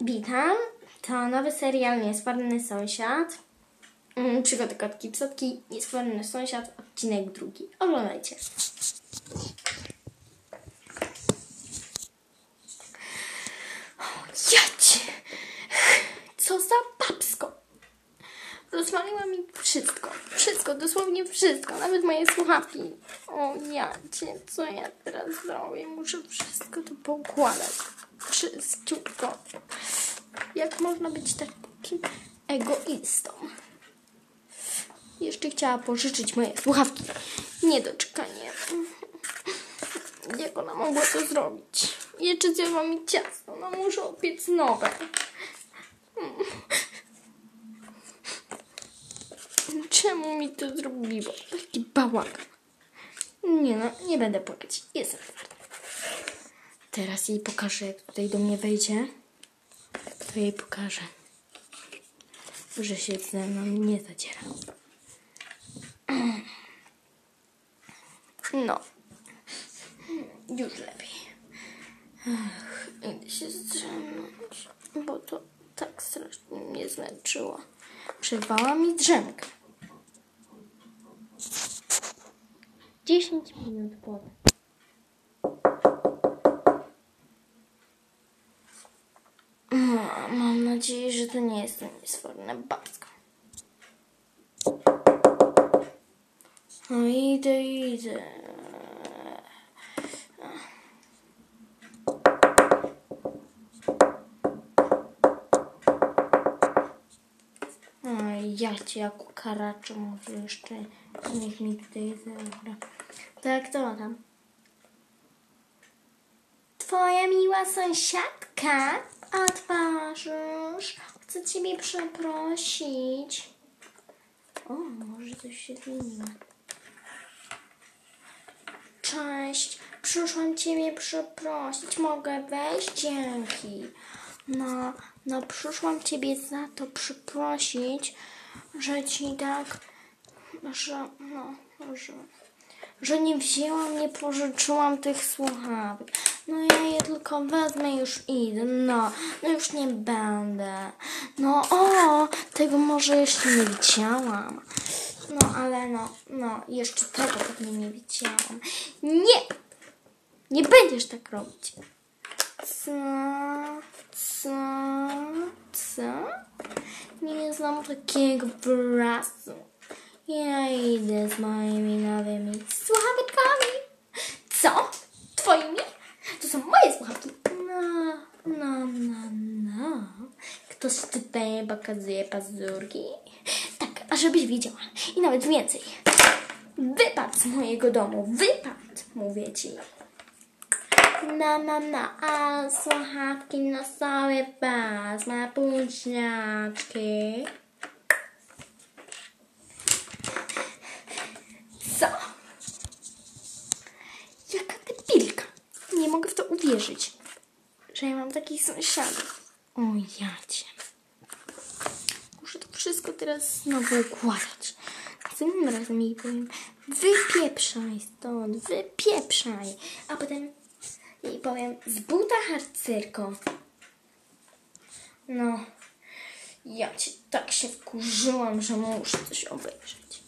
Witam. To nowy serial Niesforny Sąsiad. Mm, Przygody kotki psotki. Niesforny Sąsiad, odcinek drugi. Oglądajcie. O, Jacie! Co za babsko! Rozwaliła mi wszystko. Wszystko, dosłownie wszystko. Nawet moje słuchawki. O jacie, co ja teraz zrobię? Muszę wszystko to poukładać. Czyściutko. Jak można być takim egoistą? Jeszcze chciała pożyczyć moje słuchawki. Niedoczekanie. Jak ona mogła to zrobić? Jeszcze zjadła mi ciasto. No muszę opiec nowe. Czemu mi to zrobiło? Taki bałagan. Nie no, nie będę płakać. Jestem twarda. Teraz jej pokażę, jak tutaj do mnie wejdzie. To jej pokażę, że się ze mną nie zadziera. No. Już lepiej. Ach, idę się zdrzemnąć, bo to tak strasznie mnie zmęczyło. Przerwała mi drzemkę. 10 minut potem. No, mam nadzieję, że to nie jest niesforne babsko. No idę, idę. Oj, ja cię jak karaczę może jeszcze niech mi tutaj zagra. Tak, to tam. Twoja miła sąsiadka otworzysz. Chcę ciebie przeprosić. O, może coś się zmieniło. Cześć, przyszłam ciebie przeprosić. Mogę wejść? Dzięki. No, no przyszłam ciebie za to przeprosić, że ci tak, że, no, że, że nie wzięłam, nie pożyczyłam tych słuchawek. No ja je tylko wezmę już idę. No, no już nie będę. No o, tego może jeszcze nie widziałam. No ale no, no, jeszcze tego pewnie nie widziałam. Nie! Nie będziesz tak robić. Co? Co? Co? Nie znam takiego wyrazu. Ja idę z moimi nowymi słuchawkami. Co? Twoimi? To są moje słuchawki. No, no, no, no. Ktoś tutaj pokazuje pazurki. Tak, a żebyś widziała. I nawet więcej. Wypad z mojego domu. Wypad, mówię ci. No, no, no, a słuchawki na sobie wezmę, buziaczki. Co? Jaka debilka. Nie mogę w to uwierzyć, że ja mam takich sąsiadów. O jacie. Wszystko teraz znowu układać. Następnym razem jej powiem, wypieprzaj stąd, wypieprzaj. A potem jej powiem, z buta harcerko. No, ja ci tak się wkurzyłam, że muszę coś obejrzeć.